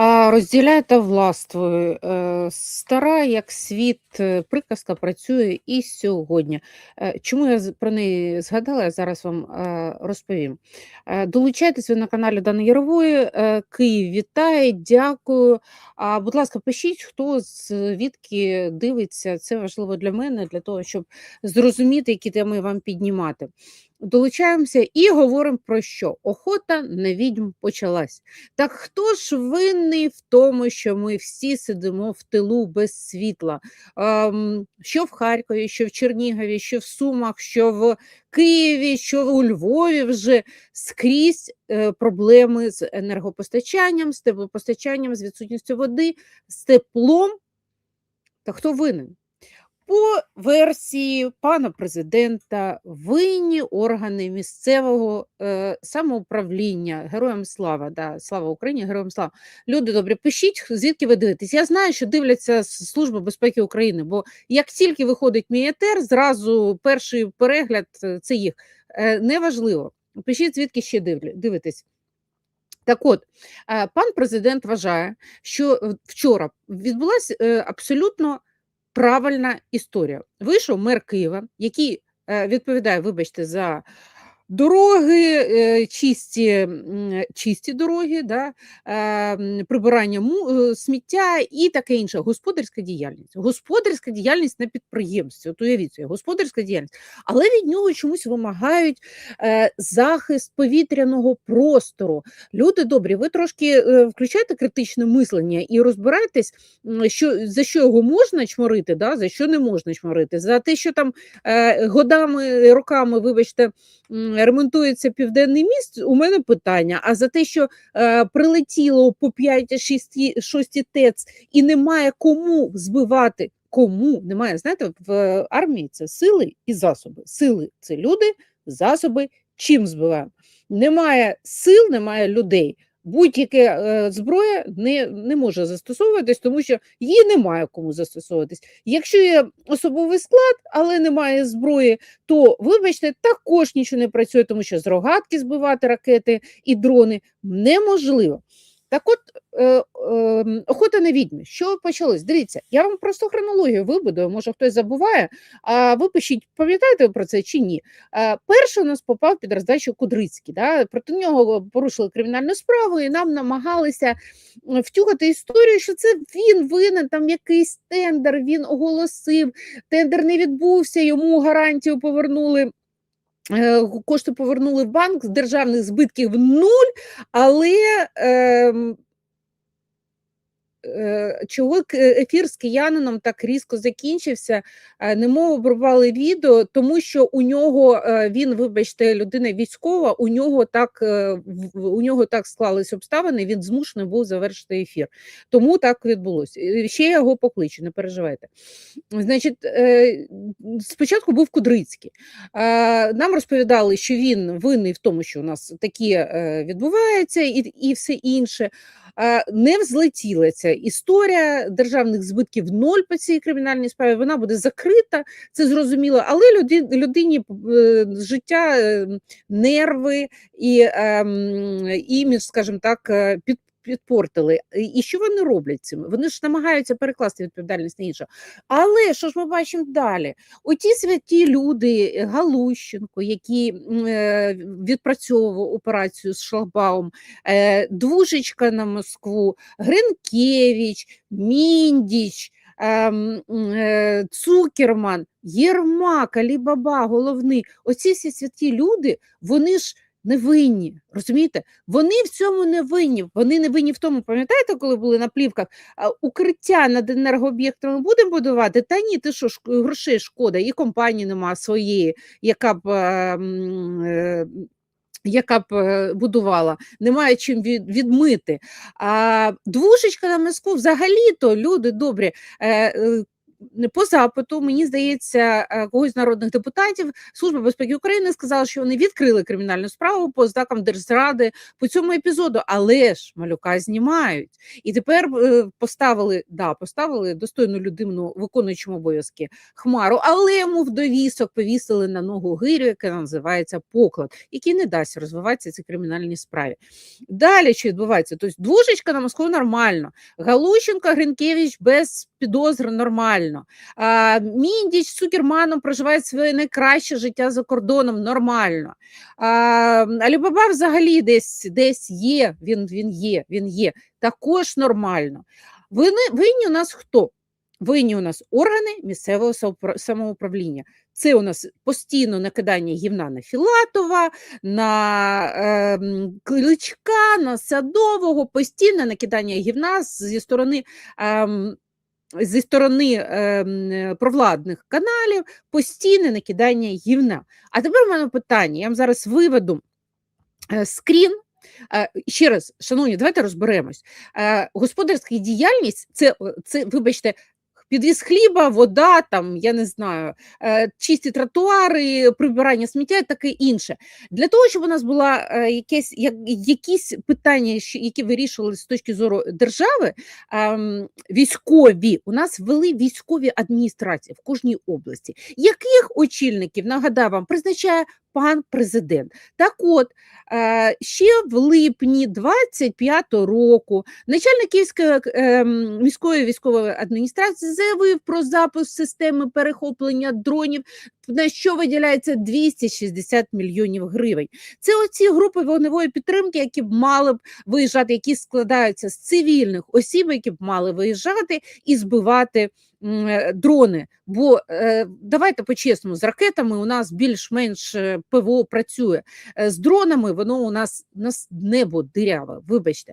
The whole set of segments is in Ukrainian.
А, розділяй та властвуй. Е, Стара, як світ, е, приказка працює і сьогодні. Е, Чому я про неї згадала, я зараз вам розповім. Долучайтесь ви на каналі Дани Ярової. Київ вітає, дякую. А, будь ласка, пишіть, хто звідки дивиться. Це важливо для мене, для того, щоб зрозуміти, які теми вам піднімати. Долучаємося і говоримо про що? Охота на відьм почалась. Так хто ж винний в тому, що ми всі сидимо в тилу без світла? Ем, що в Харкові, що в Чернігові, що в Сумах, що в Києві, що у Львові вже скрізь е, проблеми з енергопостачанням, з теплопостачанням, з відсутністю води, з теплом. Та хто винен? По версії пана президента винні органи місцевого е, самоуправління. Героям слава, да, слава Україні, героям слава. Люди добрі, пишіть, звідки ви дивитесь. Я знаю, що дивляться з Служби безпеки України, бо як тільки виходить мій етер, зразу перший перегляд е, це їх. Е, неважливо. Пишіть, звідки ще дивитесь. Так от, е, пан президент вважає, що е, вчора відбулася абсолютно правильна історія. Вийшов мер Києва, який е, відповідає, вибачте, за дороги, е, чисті, чисті дороги, да, е, прибирання е, сміття і таке інше. Господарська діяльність. Господарська діяльність на підприємстві. От уявіть собі, господарська діяльність. Але від нього чомусь вимагають захист повітряного простору. Люди добрі, ви трошки включайте критичне мислення і розбирайтесь, що, за що його можна чморити, да, за що не можна чморити. За те, що там годами, роками, вибачте, ремонтується південний міст, у мене питання. А за те, що е, прилетіло по 5-6 ТЕЦ і немає кому збивати. Кому немає, знаєте, в армії це сили і засоби. Сили це люди, засоби чим збиваємо. Немає сил, немає людей. Будь-яка е, зброя не, не може застосовуватись, тому що її немає кому застосовуватись. Якщо є особовий склад, але немає зброї, то, вибачте, також нічого не працює, тому що з рогатки збивати ракети і дрони неможливо. Так от, е, е, охота на відьми. Що почалось? Дивіться, я вам просто хронологію вибудую, може хтось забуває, а ви пишіть, пам'ятаєте ви про це чи ні? Е, перший у нас попав під роздачу Кудрицький. Да? Проти нього порушили кримінальну справу, і нам намагалися м, втюхати історію, що це він винен, там якийсь тендер, він оголосив, тендер не відбувся, йому гарантію повернули. Е, Кошти повернули в банк з державних збитків нуль, але ем, чого ефір з киянином так різко закінчився, е, немов обрубали відео, тому що у нього е, він, вибачте, людина військова, у нього так е, у нього так склались обставини, він змушений був завершити ефір. Тому так відбулося. Ще я його покличу, не переживайте. Значить, е, спочатку був Кудрицький. Е, Нам розповідали, що він винний в тому, що у нас такі е, відбувається, і, і все інше. Е, Не взлетіла ця історія державних збитків ноль по цій кримінальній справі. Вона буде закрита, це зрозуміло. Але люди, людині е, життя, е, нерви і ем, імідж, скажімо так, е, під. Підпортили. І- що вони роблять цим? Вони ж намагаються перекласти відповідальність на іншого. Але що ж ми бачимо далі? Оті святі люди, е, Галущенко, які е, відпрацьовував операцію з шлагбаум, е, Двушечка на Москву, Гринкевич, Міндіч, ем, е, Цукерман, Єрмак, Алібаба, головний. Оці всі святі люди, вони ж не винні. Розумієте? Вони в цьому не винні. Вони не винні в тому, пам'ятаєте, коли були на плівках, укриття над енергооб'єктами будемо будувати? Та ні, ти що, грошей шкода, і компанії нема своєї, яка б. е, е, яка б е, будувала, немає чим відмити. А двушечка на Москву взагалі-то люди добрі. По запиту, мені здається, е, когось з народних депутатів Служба безпеки України сказала, що вони відкрили кримінальну справу по ознакам держзради по цьому епізоду, але ж малюка знімають. І тепер е, поставили, да, поставили достойну людину, виконуючому обов'язки Хмару, але йому в довісок повісили на ногу гирю, яка називається поклад, який не дасть розвиватися цій кримінальній справі. Далі що відбувається? Тобто двушечка на Москву нормально, Галущенко, Гринкевич без підозри нормально. А, Міндіч з Цукерманом проживає своє найкраще життя за кордоном нормально. А, Алібаба взагалі десь десь є, він, він є, він є. Також нормально. Винни, винні у нас хто? Винні у нас органи місцевого самоуправління. Це у нас постійно накидання гівна на Філатова, на е, Кличка, на Садового, постійне накидання гівна зі сторони. ем, Зі сторони е, провладних каналів постійне накидання гівна. А тепер у мене питання: я вам зараз виведу е, скрін. Е, Ще раз, шановні, давайте розберемось. Е, Господарська діяльність це, це, вибачте, підвіз хліба, вода, там, я не знаю, е, чисті тротуари, прибирання сміття і таке інше. Для того, щоб у нас була е, якесь, як, якісь питання, які вирішувалися з точки зору держави, ем, військові, у нас ввели військові адміністрації в кожній області. Яких очільників, нагадаю вам, призначає пан президент? Так от, е, ще в липні 25 року начальник Київської ем, міської військової адміністрації заявив про запуск системи перехоплення дронів, на що виділяється 260 мільйонів гривень. Це оці групи вогневої підтримки, які б мали б виїжджати, які складаються з цивільних осіб, які б мали виїжджати і збивати е, дрони. Бо е, давайте по-чесному, з ракетами у нас більш-менш е, ПВО працює. З дронами воно у нас, у нас небо диряве, вибачте.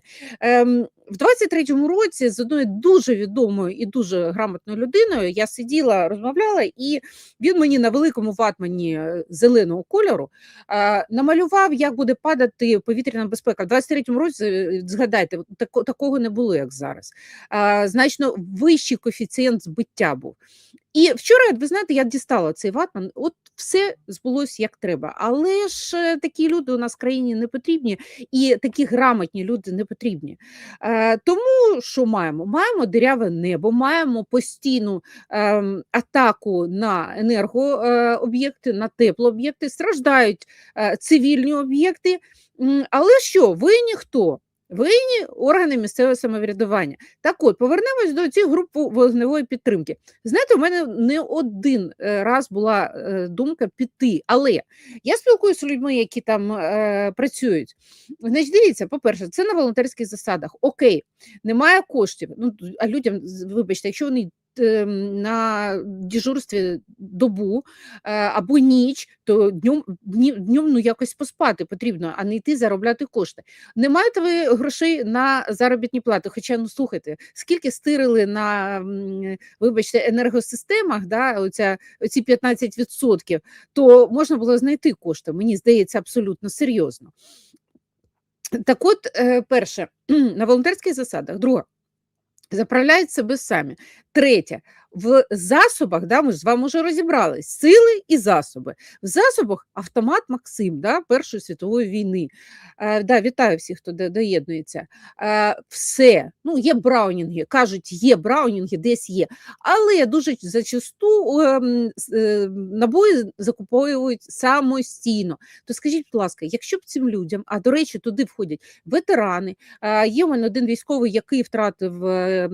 В 23-му році з одною дуже відомою і дуже грамотною людиною я сиділа, розмовляла, і він мені на великому ватмані е, зеленого кольору е, намалював, як буде падати повітряна безпека. В 23-му році, е, згадайте, тако- такого не було, як зараз. Е, значно вищий коефіцієнт збиття був. І вчора, ви знаєте, я дістала цей ватман, от все збулося як треба. Але ж е, такі люди у нас в країні не потрібні, і такі грамотні люди не потрібні. Е, тому що маємо? Маємо диряве небо, маємо постійну ем, атаку на енергооб'єкти, на теплооб'єкти, страждають е, цивільні об'єкти. Але що, винні хто? Винні органи місцевого самоврядування. Так от, повернемось до цієї групи вогневої підтримки. Знаєте, у мене не один е, раз була е, думка піти, але я спілкуюся з людьми, які там е, працюють. Значить, дивіться, по-перше, це на волонтерських засадах. Окей, немає коштів. Ну, а людям, вибачте, якщо вони на дежурстві добу е, або ніч, то днем, днем ну, якось поспати потрібно, а не йти заробляти кошти. Не маєте ви грошей на заробітні плати? Хоча, ну слухайте, скільки стирили на, вибачте, енергосистемах, да, оця, оці 15%, то можна було знайти кошти. Мені здається, абсолютно серйозно. Так от, е, перше, на волонтерських засадах, друге, заправляють себе самі. Третє, в засобах, да, ми ж з вами вже розібрались, сили і засоби. В засобах автомат Максим да, Першої світової війни. Е, да, вітаю всіх, хто доєднується. Е, все, ну, є браунінги, кажуть, є браунінги, десь є. Але дуже зачасту ем, с- е, набої закуповують самостійно. То скажіть, будь ласка, якщо б цим людям, а до речі, туди входять ветерани, а, Є у мене один військовий, який втратив е,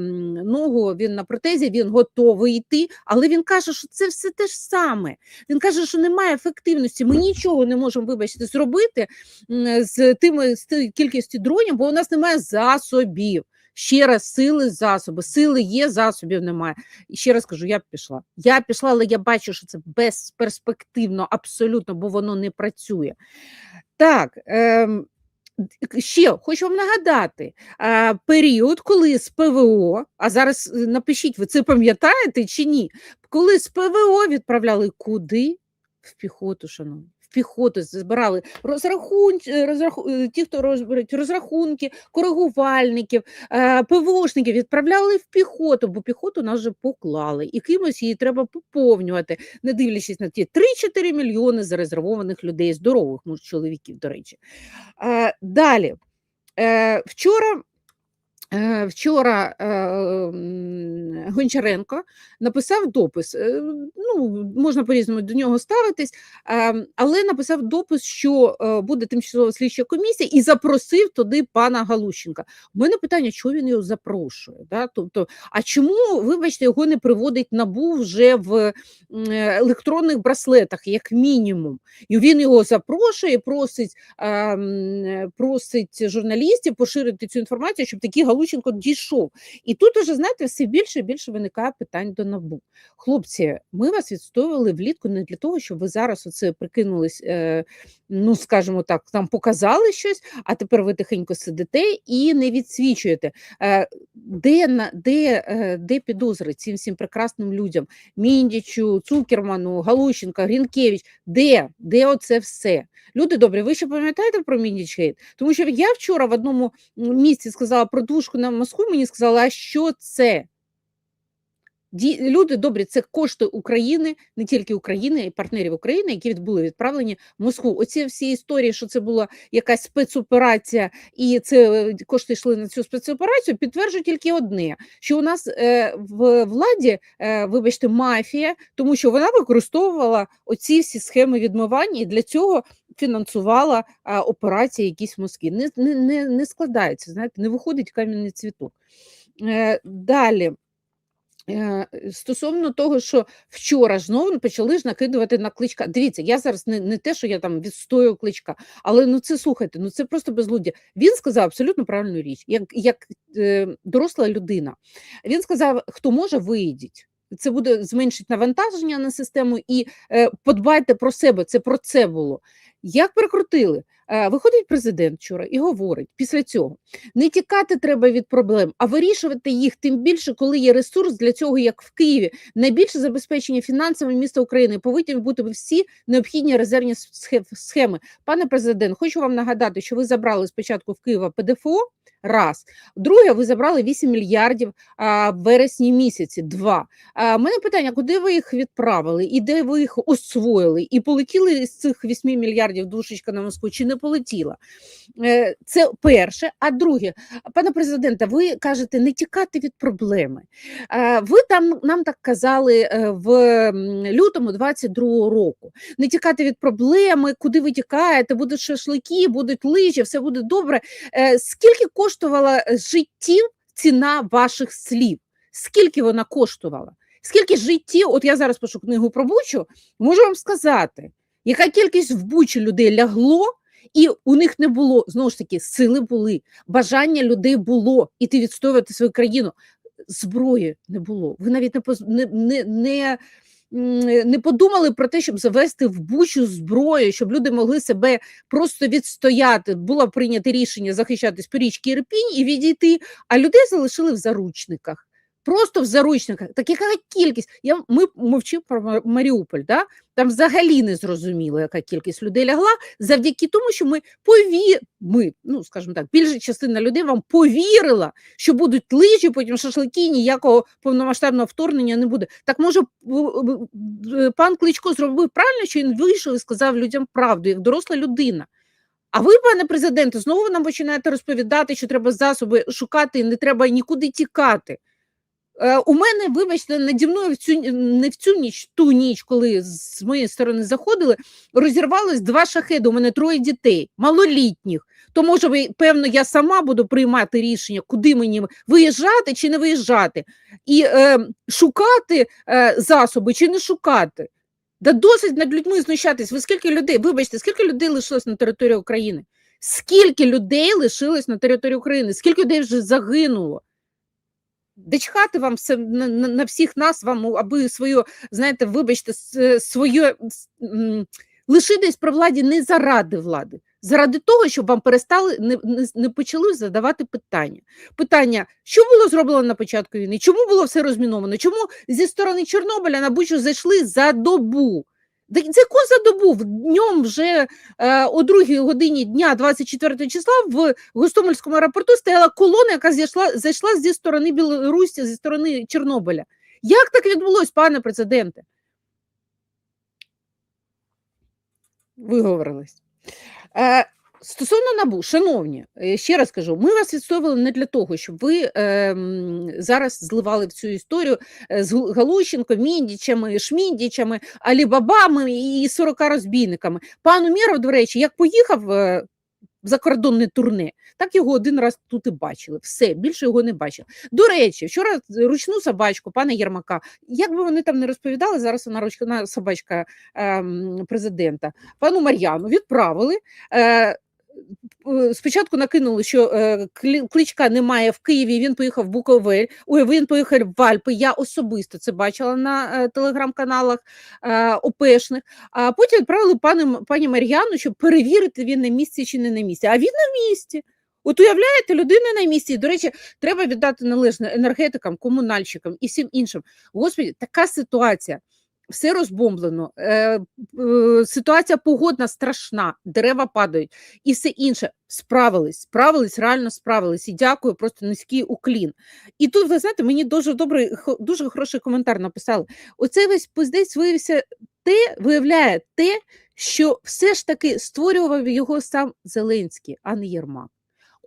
ногу, він на протезі, він готовий йти, але він каже, що це все те ж саме. Він каже, що немає ефективності. Ми нічого не можемо, вибачте, зробити з тими з кількістю дронів, бо у нас немає засобів. Ще раз, сили, засоби. Сили є, засобів немає. І ще раз кажу, я б пішла. Я пішла, але я бачу, що це безперспективно, абсолютно, бо воно не працює. Так, ем, ще хочу вам нагадати період, коли з ПВО, а зараз е, напишіть, ви це пам'ятаєте чи ні? Коли з ПВО відправляли куди? В піхоту, шановні. Піхоту, збирали розрахун... е, розраху... е, ті, хто розберуть розрахунки, коригувальників, е, ПВОшників відправляли в піхоту, бо піхоту нас вже поклали, і кимось її треба поповнювати, не дивлячись на ті 3-4 мільйони зарезервованих людей, здорових муж чоловіків, до речі. Далі. Вчора Вчора е, Гончаренко написав допис. е, Ну, можна по-різному до нього ставитись, е, але написав допис, що е, буде тимчасова слідча комісія, і запросив туди пана Галущенка. У мене питання, чого він його запрошує? Да? Тобто, а чому, вибачте, його не приводить набу вже в е, електронних браслетах, як мінімум? І він його запрошує, просить, е, просить журналістів поширити цю інформацію, щоб такий Галущенко дійшов. І тут уже, знаєте, все більше і більше виникає питань до НАБУ. Хлопці, ми вас відстоювали влітку не для того, щоб ви зараз оце прикинулись, е, ну скажімо так, там показали щось, а тепер ви тихенько сидите і не відсвічуєте. Е, де, де, е, де підозри цим всім прекрасним людям? Міндічу, Цукерману, Галущенка, Грінкевич, де? Де оце все? Люди добрі, ви ще пам'ятаєте про Міндічгейт? Тому що я вчора в одному місці сказала про двушку на Москву, мені сказали, а що це? Люди добрі, це кошти України, не тільки України, а й партнерів України, які були відправлені в Москву. Оці всі історії, що це була якась спецоперація, і це е, кошти йшли на цю спецоперацію, підтверджують тільки одне: що у нас е, в владі, е, вибачте, мафія, тому що вона використовувала оці всі схеми відмивання і для цього фінансувала е, операції якісь в Москві. Не, не, не, не складається, знаєте, не виходить кам'яний цвіток. Е, далі. Е, Стосовно того, що вчора знову почали ж накидувати на кличка. Дивіться, я зараз не, не те, що я там відстоюю кличка, але ну це слухайте, ну це просто безлуддя. Він сказав абсолютно правильну річ, як, як е, доросла людина. Він сказав: хто може, вийдіть. Це буде зменшить навантаження на систему і е, подбайте про себе. Це про це було. Як прикрутили? Е, Виходить президент вчора і говорить після цього: не тікати треба від проблем, а вирішувати їх тим більше, коли є ресурс для цього, як в Києві. Найбільше забезпечення фінансами міста України повинні бути всі необхідні резервні схеми. Пане президент, хочу вам нагадати, що ви забрали спочатку в Києва ПДФО. Раз, друге, ви забрали 8 мільярдів а, в вересні місяці. Два. А, мене питання: куди ви їх відправили, і де ви їх освоїли? І полетіли з цих 8 мільярдів душечка на Москву, чи не полетіла? Е, Це перше. А друге, пане президенте, ви кажете не тікати від проблеми. Ви там нам так казали е, в лютому 22-го року. Не тікати від проблеми, куди ви тікаєте, будуть шашлики, будуть лижі, все буде добре. Е, Скільки коштувала життів ціна ваших слів? Скільки вона коштувала? Скільки життів? От я зараз пишу книгу про Бучу, можу вам сказати, яка кількість в Бучі людей лягло, і у них не було знову ж таки сили були, бажання людей було іти відстоювати свою країну. Зброї не було. Ви навіть не не, не, не подумали про те, щоб завести в бучу зброю, щоб люди могли себе просто відстояти. Було прийнято рішення захищатись по річці Ірпінь і відійти, а людей залишили в заручниках. Просто в заручниках. Так яка кількість? Я, ми мовчимо про Маріуполь, да? там взагалі не зрозуміло, яка кількість людей лягла, завдяки тому, що ми пові... ми, ну скажімо так, більша частина людей вам повірила, що будуть лижі, потім шашлики, ніякого повномасштабного вторгнення не буде. Так може в- пан Кличко зробив правильно, що він вийшов і сказав людям правду, як доросла людина. А ви, пане президенте, знову нам починаєте розповідати, що треба засоби шукати, і не треба нікуди тікати. Е, У мене, вибачте, наді мною в цю не в цю ніч, ту ніч, коли з моєї сторони заходили, розірвалось два шахеди. У мене троє дітей, малолітніх. То може, ви- певно, я сама буду приймати рішення, куди мені виїжджати чи не виїжджати, і е, шукати е, засоби чи не шукати. Да досить над людьми знущатись. Ви скільки людей, вибачте, скільки людей лишилось на території України? Скільки людей лишилось на території України? Скільки людей вже загинуло? Де чхати вам все на, на, всіх нас, вам аби свою, знаєте, вибачте, своє м, лишитись при владі не заради влади, заради того, щоб вам перестали не, не, не почали задавати питання. Питання, що було зроблено на початку війни? Чому було все розміновано? Чому зі сторони Чорнобиля на Бучу зайшли за добу? Це коза добу. Днем вже е, о другій годині дня 24 числа в Гостомельському аеропорту стояла колона, яка зійшла, зайшла зі сторони Білорусі, зі сторони Чорнобиля. Як так відбулось, пане президенте? Виговорились. Е, Стосовно набу, шановні, е, ще раз кажу, ми вас відстоювали не для того, щоб ви е, зараз зливали в цю історію е, з Галущенко, Міндічами, Шміндічами, Алібабами і 40 розбійниками. Пан Умєров, до речі, як поїхав е, закордонне турне, так його один раз тут і бачили. Все, більше його не бачили. До речі, вчора ручну собачку пана Єрмака, як би вони там не розповідали, зараз вона ручна собачка ем, президента, пану Мар'яну відправили. Е, е, Спочатку накинули, що е, кличка немає в Києві. Він поїхав в Буковель. Ой, він поїхав в Альпи. Я особисто це бачила на е, телеграм-каналах е, ОПшних. А потім відправили пані, пані Мар'яну, щоб перевірити, він на місці чи не на місці. А він на місці. От уявляєте, людина на місці. До речі, треба віддати належне енергетикам, комунальщикам і всім іншим. Господи, така ситуація. Все розбомблено, е, е, ситуація погодна страшна, дерева падають і все інше. Справились, справились, реально справились. І дякую, просто низький уклін. І тут, ви знаєте, мені дуже добрий, дуже хороший коментар написали. Оцей весь пиздець виявився те, виявляє те, що все ж таки створював його сам Зеленський, а не Єрмак.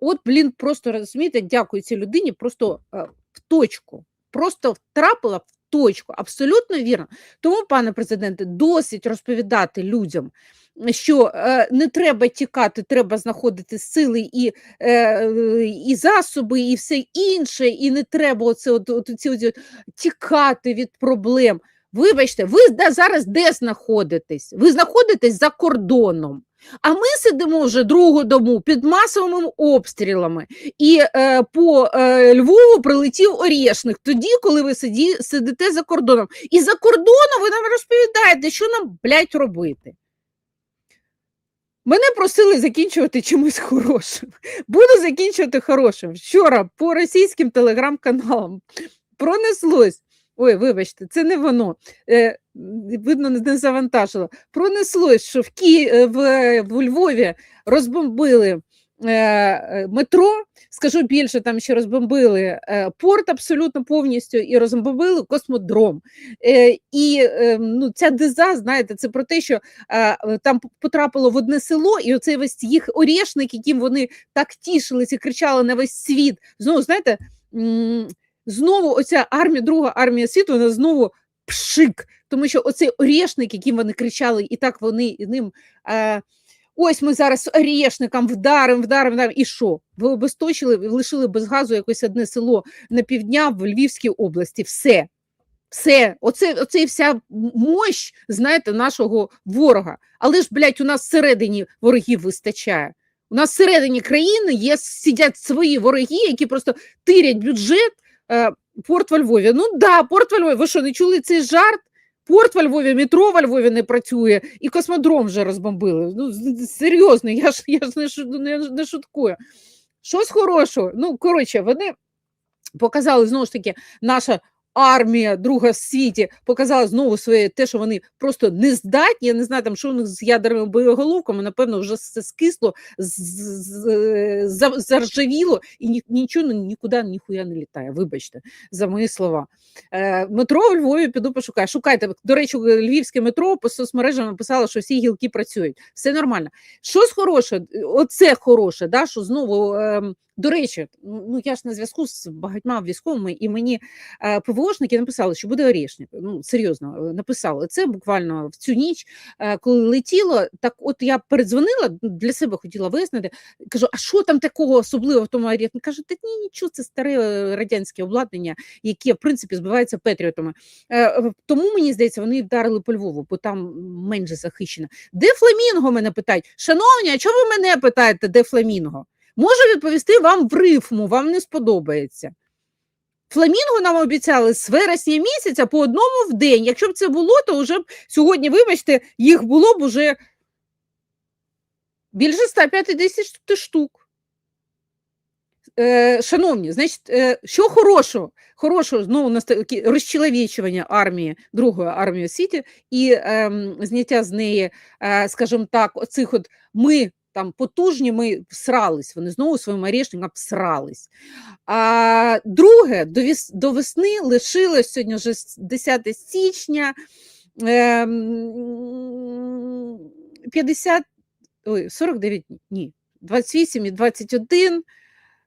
От, блін, просто розумієте, дякую цій людині, просто е, в точку, просто втрапила в точку. Абсолютно вірно. Тому, пане президенте, досить розповідати людям, що е, не треба тікати, треба знаходити сили і, е, і засоби, і все інше, і не треба оце, от, от, ці, оці от, тікати від проблем. Вибачте, ви да- зараз де знаходитесь? Ви знаходитесь за кордоном. А ми сидимо вже другу дому під масовими обстрілами, і е, по е, Львову прилетів Орєшник тоді, коли ви сиді, сидите за кордоном. І за кордоном ви нам розповідаєте, що нам, блядь, робити. Мене просили закінчувати чимось хорошим. Буду закінчувати хорошим. Вчора по російським телеграм-каналам пронеслось. Ой, вибачте, це не воно. Е, видно, не завантажило. Пронеслось, що в, Ки... е, в, е, в Львові розбомбили е, е, метро. Скажу більше, там ще розбомбили е, порт абсолютно повністю і розбомбили космодром. Е, і е, ну, ця диза, знаєте, це про те, що е, там потрапило в одне село, і оцей весь їх орішник, яким вони так тішились і кричали на весь світ. Знову знаєте. Знову оця армія, друга армія світу, вона знову пшик, тому що оцей орішник, яким вони кричали, і так вони ним. Е, Ось ми зараз орішникам вдаримо, вдаримо, вдаримо. І що? Ви обесточили, лишили без газу якесь одне село на півдня в Львівській області. Все. Все, оце, оце і вся мощь, знаєте, нашого ворога. Але ж, блядь, у нас всередині ворогів вистачає. У нас всередині країни є сидять свої вороги, які просто тирять бюджет. Е, порт во Львові. Ну да, порт во Львові. Ви що, не чули цей жарт? Порт во Львові, метро во Львові не працює, і космодром вже розбомбили. Ну, серйозно, я ж, я ж не, не, не шуткую. Щось хорошого. Ну, коротше, вони показали знову ж таки, наша армія, друга в світі, показала знову своє те, що вони просто не здатні. Я не знаю, там що у них з ядерними боєголовками, напевно, вже все скисло, заржавіло, і ні, нічого ну, нікуди ніхуя не літає. Вибачте за мої слова. Е, метро в Львові піду пошукаю. Шукайте. До речі, львівське метро по соцмережам написало, що всі гілки працюють. Все нормально. Щось хороше, оце хороше, да, що знову. ем, до речі, ну я ж на зв'язку з багатьма військовими, і мені е, ПВОшники написали, що буде орішник. Ну серйозно е, написали це буквально в цю ніч, е, коли летіло. Так, от я передзвонила для себе, хотіла вияснити. Кажу, а що там такого особливого в тому орішнику? Каже, та ні, нічого, це старе е, радянське обладнання, яке в принципі збивається патріотами. Е, Тому мені здається, вони вдарили по Львову, бо там менше захищено. Де фламінго? Мене питають. Шановні, а чого ви мене питаєте, де фламінго? Можу відповісти вам в рифму, вам не сподобається. Фламінго нам обіцяли з вересня місяця по одному в день. Якщо б це було, то вже б сьогодні, вибачте, їх було б уже більше 150 штук. Е, шановні, значить, е, що хорошого? Хорошого знову на такі розчеловічування армії, Другої армії світі і ем, зняття з неї, е, скажімо так, оцих от ми там потужні, ми всрались, вони знову своїм орешникам всрались. А друге, до, весни лишилось сьогодні вже 10 січня. Ем, 50, ой, 49 днів, ні, 28 і 21,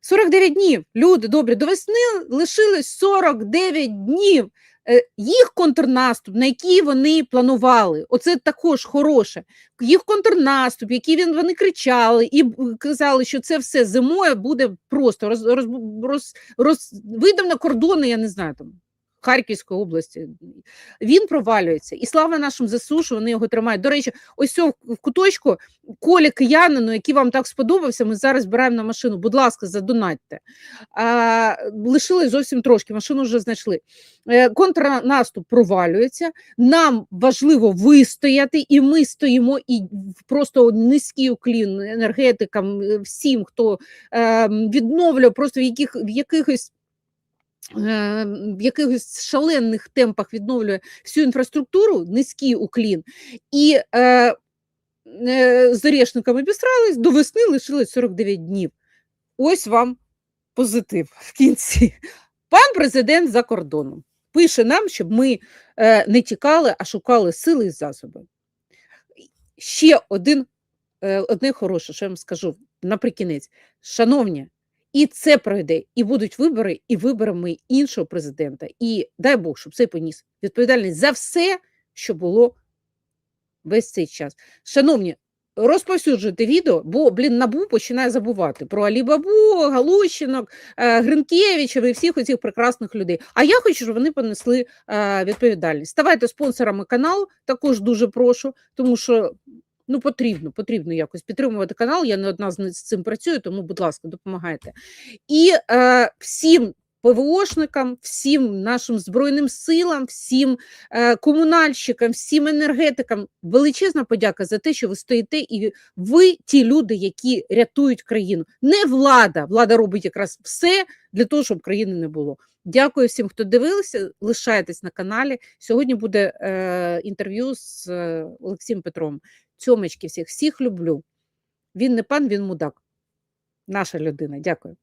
49 днів. Люди добрі, до весни лишилось 49 днів. Е, Їх контрнаступ, на який вони планували, оце також хороше. Їх контрнаступ, який він, вони кричали і казали, що це все зимою буде просто роз, роз, роз, роз, видав на кордони, я не знаю там. Харківської області він провалюється, і слава нашим ЗСУ, що вони його тримають. До речі, ось в куточку колі киянину, який вам так сподобався. Ми зараз збираємо на машину. Будь ласка, задонатьте. А, лишили зовсім трошки. Машину вже знайшли. Е, контрнаступ провалюється. Нам важливо вистояти, і ми стоїмо і просто низький уклін енергетикам, всім, хто е, відновлює просто в яких в якихось. Е, В якихось шалених темпах відновлює всю інфраструктуру, низький уклін, і е, е, з орешниками обісрались, до весни лишилось 49 днів. Ось вам позитив в кінці. Пан президент за кордоном пише нам, щоб ми е, не тікали, а шукали сили і засоби. Ще один, е, одне хороше, що я вам скажу наприкінець. Шановні, і це пройде, і будуть вибори, і виберемо іншого президента. І дай Бог, щоб цей поніс відповідальність за все, що було весь цей час. Шановні, розповсюджуйте відео, бо, блін, набу починає забувати про Алібабу, Галущинок, е, Гринкевичів і всіх оцих прекрасних людей. А я хочу, щоб вони понесли е, відповідальність. Ставайте спонсорами каналу, також дуже прошу, тому що. Ну, потрібно, потрібно якось підтримувати канал. Я не одна з цим працюю, тому, будь ласка, допомагайте. І е, всім ПВОшникам, всім нашим збройним силам, всім е, комунальщикам, всім енергетикам величезна подяка за те, що ви стоїте, і ви ті люди, які рятують країну. Не влада. Влада робить якраз все для того, щоб країни не було. Дякую всім, хто дивився. Лишайтесь на каналі. Сьогодні буде е, інтерв'ю з е, Олексієм Петром. Цьомочки всіх, всіх люблю. Він не пан, він мудак. Наша людина. Дякую.